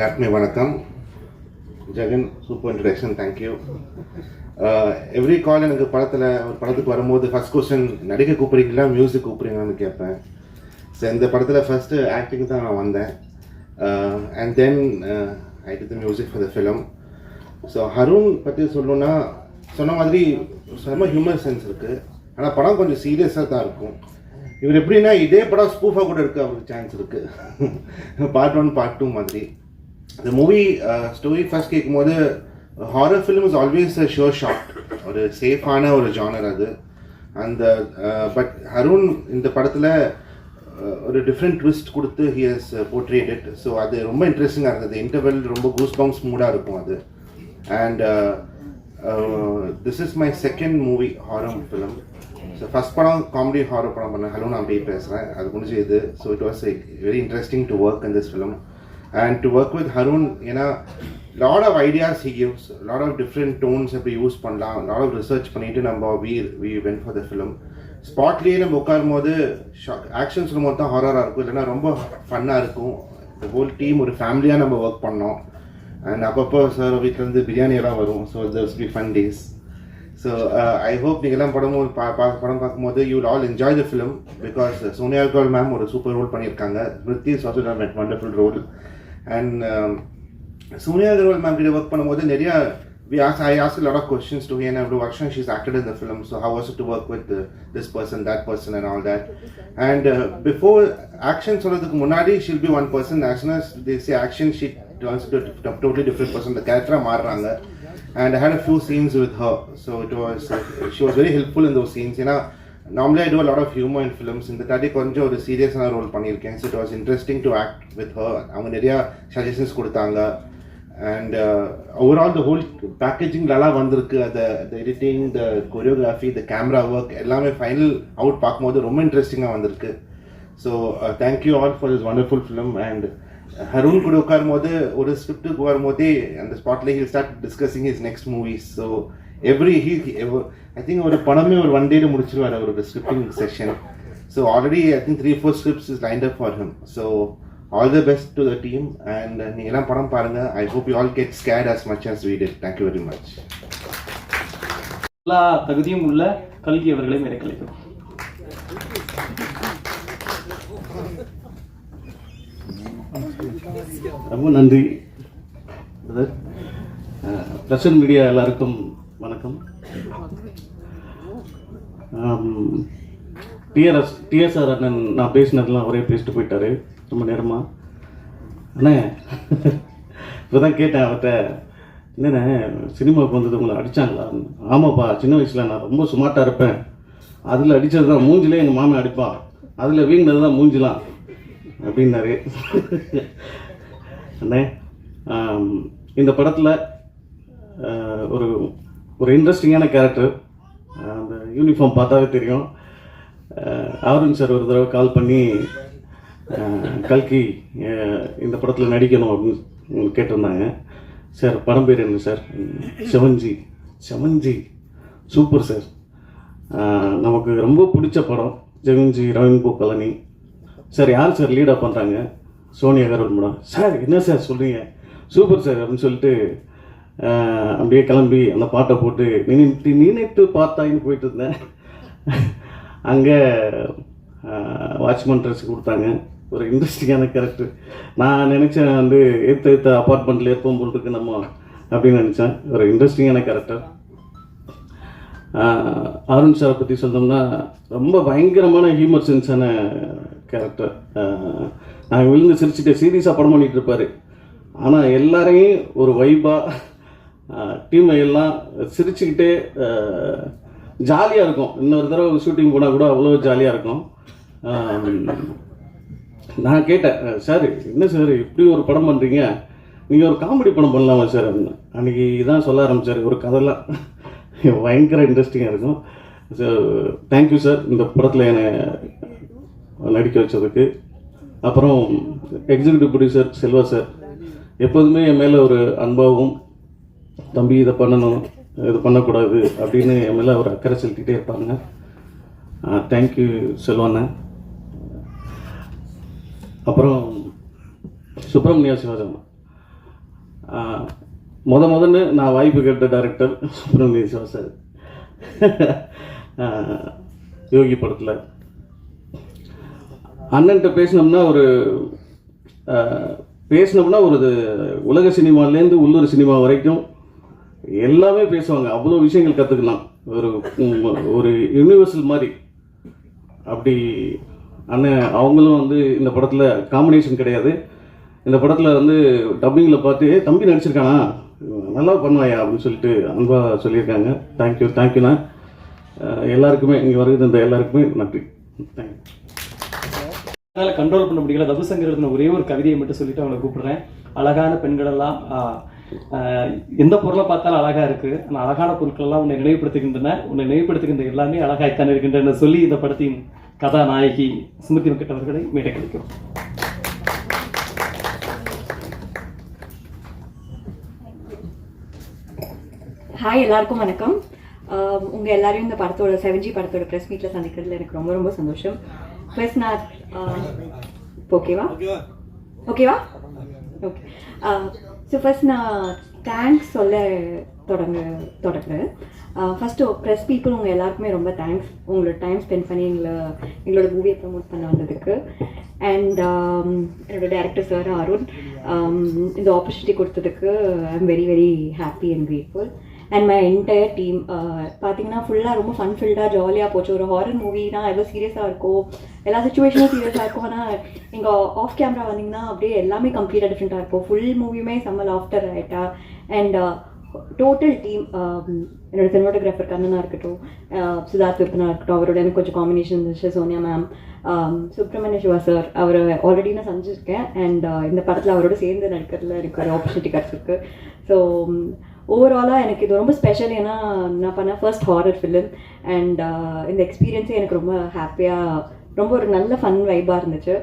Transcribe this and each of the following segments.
எல்லாருக்குமே வணக்கம். Jegan super introduction thank you every call எனக்கு படத்தில் ஒரு படத்துக்கு வரும்போது ஃபர்ஸ்ட் கொஸ்டின் நடிக்க கூப்பிடுறீங்களா மியூசிக் கூப்பிடுறீங்களான்னு கேட்பேன். ஸோ இந்த படத்தில் ஃபஸ்ட்டு ஆக்டிங் தான் நான் வந்தேன். And then I did the music for the film so Harun பற்றி சொல்லணும்னா சொன்ன மாதிரி செம்ம ஹியூமர் சென்ஸ் இருக்குது ஆனால் படம் கொஞ்சம் சீரியஸாக தான் இருக்கும். இவர் எப்படின்னா இதே படம் ஸ்பூஃபாக கூட இருக்க அவருக்கு சான்ஸ் இருக்குது பார்ட் ஒன் பார்ட் டூ மாதிரி. இந்த மூவி ஸ்டோரி ஃபர்ஸ்ட் கேட்கும்போது horror film is always a sure shot ஒரு சேஃபான ஒரு ஜானர் அது. அந்த பட் ஹருண் இந்த படத்தில் ஒரு டிஃப்ரெண்ட் ட்விஸ்ட் கொடுத்து he has portrayed it so அது ரொம்ப இன்ட்ரெஸ்டிங்காக இருந்தது. இன்டர்வெல் ரொம்ப கூஸ் பம்ப்ஸ் மூடாக இருக்கும் அது. And this is my second movie horror film so first படம் காமெடி ஹாரர் படம் பண்ணேன் ஹலோ நான் அப்படியே பேசுகிறேன் அது முடிஞ்சு இது. So it was very interesting to work in this film and to work with Harun ஏன்னா lot of ideas he gives lot of different tones எப்படி யூஸ் பண்ணலாம் லாட் ஆஃப் ரிசர்ச் பண்ணிட்டு நம்ம we we when for the film ஸ்பாட்லேயே நம்ம உட்காரும் போது actions மொத்தம் தான் ஹாரராக இருக்கும் இல்லைன்னா ரொம்ப ஃபன்னாக இருக்கும். த ஹோல் டீம் ஒரு ஃபேமிலியாக நம்ம ஒர்க் பண்ணோம். அண்ட் அப்பப்போ சார் வீட்டிலேருந்து பிரியாணி எல்லாம் வரும் so there's be fun days so I hope நீங்கள்லாம் படம் பா பா- படம் பார்க்கும்போது you all enjoy the film because Sonia Goel ma'am ஒரு சூப்பர் ரோல் பண்ணியிருக்காங்க. ஸ்மிருதி சாசுடா மெட் wonderful role and Sonia Agarwal ma'am கிட்ட ஒர்க் பண்ணும்போது நிறைய we asked I asked a lot of questions to her and every version she's acted in the film so how was it to work with uh, this person that person and all that and uh, before action சொல்றதுக்கு முன்னாடி she'll be one person as soon as they say action she turns to a totally different person the character மாறுறாங்க and I had a few scenes with her so it was uh, she was very helpful in those scenes ஏன்னா normally I do lot of humour in films இந்த தாட்டி கொஞ்சம் ஒரு சீரியஸான role பண்ணியிருக்கேன். So it was interesting to act with her அவங்க நிறையா suggestions கொடுத்தாங்க. And overall the whole packaging நல்லா வந்திருக்கு. அந்த editing the choreography the camera work எல்லாமே ஃபைனல் அவுட் பார்க்கும்போது ரொம்ப இன்ட்ரெஸ்டிங்காக வந்திருக்கு. So thank you all for is wonderful film and Harun கூட உட்காரும் போது ஒரு ஸ்கிரிப்டுக்கு வரும்போதே அந்த ஸ்பாட்லேயே he'll start discussing is next movies so every he I think ஒரு படமே ஒரு ஒன் டேல முடிச்சிருவார் அவரோட scripting session so already I think three four scripts is lined up for him so all the best to the team and நீங்கள் எல்லாம் படம் பாருங்க. I hope you all get scared as much as we did. Thank you very much எல்லா தகுதியும் உள்ள கல்கி அவர்களை மேற்கொள்கிறோம் ரொம்ப நன்றி. பிரசன்ட் மீடியா எல்லாருக்கும் வணக்கம். டிஆர்எஸ் டிஎஸ்ஆர் அண்ணன் நான் பேசினதெல்லாம் அவரே பேசிட்டு போயிட்டாரு. ரொம்ப நேரமாக அண்ணே இப்போ தான் கேட்டேன் அவர்கிட்ட என்னண்ணே சினிமாவுக்கு வந்தது உங்களை அடித்தாங்களா ஆமாப்பா சின்ன வயசில் நான் ரொம்ப சுமார்ட்டாக இருப்பேன். அதில் அடித்தது தான் மூஞ்சிலே எங்கள் மாமன் அடிப்பான் அதில் வீங்கினது தான் மூஞ்சிலாம் அப்படின்னாரு. அண்ணே இந்த படத்தில் ஒரு ஒரு இன்ட்ரெஸ்டிங்கான கேரக்டர் அந்த யூனிஃபார்ம் பார்த்தாவே தெரியும். அஹ், சார் ஒரு தடவை கால் பண்ணி கல்கி இந்த படத்தில் நடிக்கணும் அப்படின்னு கேட்டிருந்தாங்க. சார் படம் பேர் என்ன sir seven G. Seven G. Super sir நமக்கு ரொம்ப பிடிச்ச படம். Seven G rainbow colony sir யார் சார் லீடாக பண்ணுறாங்க சோனியா கரோல் மேடம். சார் என்ன சார் சொல்கிறீங்க சூப்பர் சார் அப்படின்னு சொல்லிட்டு அப்படியே கிளம்பி அந்த பாட்டை போட்டு நினைத்து நினைத்து பார்த்தாயின்னு போயிட்டு இருந்தேன். அங்கே வாட்ச்மேன் ட்ரெஸ் கொடுத்தாங்க. ஒரு இன்ட்ரெஸ்டிங்கான கேரக்டர் நான் நினச்சேன் வந்து ஏற்ற ஏற்ற அப்பார்ட்மெண்ட்டில் இருப்போம் போல் இருக்கு நம்ம அப்படின்னு நினச்சேன். ஒரு இன்ட்ரெஸ்டிங்கான கேரக்டர் அருண் சாரை பற்றி சொன்னோம்னா ரொம்ப பயங்கரமான ஹியூமர் சென்ஸான கேரக்டர் நாங்கள் விழுந்து சிரிச்சுட்டு சீரியஸாக படம் பண்ணிகிட்டு இருப்பார். ஆனால் எல்லாரையும் ஒரு வைபாக டீம் எல்லாம் சிரிச்சுக்கிட்டே ஜாலியாக இருக்கும். இன்னொரு தடவை ஷூட்டிங் போனால் கூட அவ்வளோ ஜாலியாக இருக்கும். நான் கேட்டேன் சார் என்ன சார் இப்படி ஒரு படம் பண்ணுறீங்க நீங்கள் ஒரு காமெடி படம் பண்ணலாமா சார் அப்படின்னு. அன்றைக்கி தான் சொல்ல ஆரம்பித்தார் ஒரு கதைலாம். பயங்கர இன்ட்ரெஸ்டிங்காக இருக்கும். ஸோ தேங்க்யூ சார் இந்த படத்தில் என்னை நடிக்க வச்சதுக்கு. அப்புறம் எக்ஸிக்யூட்டிவ் ப்ரொடியூசர் செல்வா சார் எப்போதுமே என் மேலே ஒரு அன்பாகவும் தம்பி இதை பண்ணணும் இது பண்ணக்கூடாது அப்படின்னு என் மேலே ஒரு அக்கறை செலுத்திட்டே இருப்பாங்க. தேங்க்யூ செல்வாண்ணே. அப்புறம் சுப்பிரமணியா சிவாஜன் முத முதன்னு நான் வாய்ப்பு கேட்ட டைரக்டர் சுப்பிரமணிய சிவா சார். யோகி படத்தில். அண்ணன்ட்ட பேசினோம்னா ஒரு பேசினோம்னா ஒரு இது உலக சினிமாலேருந்து உள்ளூர் சினிமா வரைக்கும் எல்லாமே பேசுவாங்க. அவ்வளோ விஷயங்கள் கற்றுக்கலாம் ஒரு ஒரு யூனிவர்சல் மாதிரி. அப்படி அண்ணன் அவங்களும் வந்து இந்த படத்தில் காம்பினேஷன் கிடையாது. இந்த படத்தில் வந்து டப்பிங்கில் பார்த்து தம்பி நடிச்சிருக்கானா? நல்லா பண்ணுவாயா? அப்படின்னு சொல்லிட்டு அன்பாக சொல்லியிருக்காங்க. தேங்க்யூ தேங்க்யூண்ணா எல்லாருக்குமே இங்கே வருது இந்த எல்லாருக்குமே நன்றி. தேங்க்யூ என்னால் கண்ட்ரோல் பண்ண முடியல. ரவிசங்கர் எழுதின ஒரே ஒரு கவிதையை மட்டும் சொல்லிட்டு அவங்களை கூப்பிடுறேன். அழகான பெண்கள் எல்லாம் எந்த பொருளை பார்த்தாலும் அழகா இருக்கு. ஆனால் அழகான பொருட்கள் எல்லாம் உன்னை நினைவுபடுத்துகின்றன. உன்னை நினைவுபடுத்துகின்ற எல்லாமே அழகாய்த்தான் இருக்கின்றன சொல்லி இந்த படத்தின் கதாநாயகி சுமதி அவர்களை மேடை கிடைக்கும் ஹாய் எல்லாருக்கும் வணக்கம். ஆம், உங்க எல்லாரையும் இந்த படத்தோட செவன்ஜி படத்தோட ப்ரெஸ் மீட்ல சந்திக்கிறதுல எனக்கு ரொம்ப ரொம்ப சந்தோஷம். ப்ளஸ் நான் ஓகேவா ஓகேவா ஓகே ஸோ ஃபர்ஸ்ட் நான் தேங்க்ஸ் சொல்ல தொடங்க தொடங்குறேன். ஃபஸ்ட்டு ப்ரெஸ் பீப்புள் உங்கள் எல்லாருக்குமே ரொம்ப தேங்க்ஸ் உங்களோட டைம் ஸ்பெண்ட் பண்ணி எங்களை எங்களோட மூவியை ப்ரமோட் பண்ண வந்ததுக்கு. அண்ட் என்னோடய டேரக்டர் சார் அருண். Um, இந்த ஆப்பர்ச்சுனிட்டி கொடுத்ததுக்கு I am very very happy and grateful and my entire team பார்த்தீங்கன்னா ஃபுல்லாக ரொம்ப ஃபன் ஃபில்டாக ஜாலியாக போச்சு. ஒரு ஹாரர் மூவினா எவ்வளோ சீரியஸாக இருக்கும் எல்லா சுச்சுவேஷனும் சீரியஸாக இருக்கும் ஆனால் எங்கள் ஆஃப் கேமரா வந்தீங்கன்னா அப்படியே எல்லாமே கம்ப்ளீட்டாக டிஃப்ரெண்ட்டாக இருக்கும். ஃபுல் மூவியுமே செம்ம லாஃப்டர் ஆகிட்டா அண்ட் டோட்டல் டீம் என்னோட சினிமாட்டோகிராஃபர் கண்ணனாக இருக்கட்டும் uh, சுதார்த் சித்தார்த் விப்பனா இருக்கட்டும் அவரோட எனக்கு கொஞ்சம் காம்பினேஷன் இருந்துச்சு. Sonia ma'am um, Subramaniya Siva sir அவரை ஆல்ரெடி நான் சந்திச்சிருக்கேன். அண்ட் uh, இந்த படத்தில் அவரோட சேர்ந்து நடிக்கிறதுல எனக்கு ஒரு ஆப்பர்ச்சுனிட்டி கிடச்சிருக்கு. ஸோ um, ஓவராலாக எனக்கு இது ரொம்ப ஸ்பெஷல் ஏன்னா நான் பண்ண ஃபர்ஸ்ட் ஹாரர் ஃபிலிம் அண்ட் இந்த எக்ஸ்பீரியன்ஸே எனக்கு ரொம்ப ஹாப்பியாக ரொம்ப ஒரு நல்ல ஃபன் வைபாக இருந்துச்சு.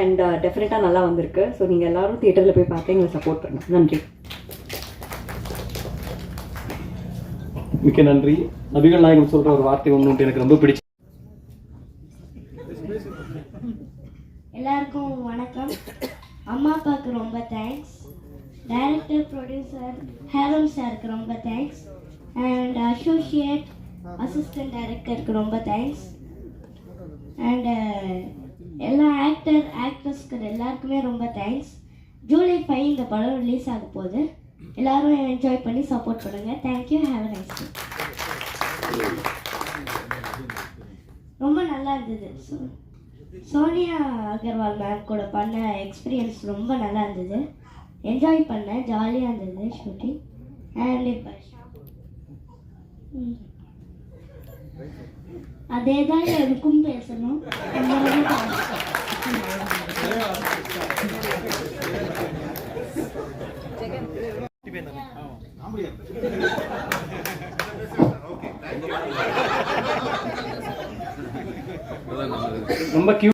அண்ட் டெஃபினட்டாக நல்லா வந்திருக்கு. ஸோ நீங்கள் எல்லாரும் தியேட்டரில் போய் பார்த்து எங்களை சப்போர்ட் பண்ணுங்க. நன்றி. மிக்க நன்றி. நபிகள் நாயகம் சொல்ற ஒரு வார்த்தை ஒன்று எனக்கு ரொம்ப பிடிச்ச எல்லாருக்கும் வணக்கம். அம்மா அப்பாவுக்கு ரொம்ப தேங்க்ஸ் டைரக்டர் ப்ரொடியூசர் ஹேரோன் சாருக்கு ரொம்ப தேங்க்ஸ் அண்ட் அசோசியேட் அசிஸ்டன்ட் டைரக்டருக்கு ரொம்ப தேங்க்ஸ் அண்ட் uh, எல்லா ஆக்டர் ஆக்ட்ரஸ்க்கு எல்லாருக்குமே ரொம்ப தேங்க்ஸ் ஜூலை ஃபைவ் இந்த படம் ரிலீஸ் ஆக போகுது. எல்லாரும் என்ஜாய் பண்ணி சப்போர்ட் பண்ணுங்கள் தேங்க்யூ ஹேவ் நைஸ் டே ரொம்ப நல்லா இருந்தது. சோனியா அகர்வால் மேம் கூட பண்ண எக்ஸ்பீரியன்ஸ் ரொம்ப நல்லா இருந்தது. என்ஜாய் பண்ணேன் ஜாலியாக இருந்தது ஷூட்டிங் அதே தான் எனக்கும் பேசணும். ரொம்ப. ரொம்ப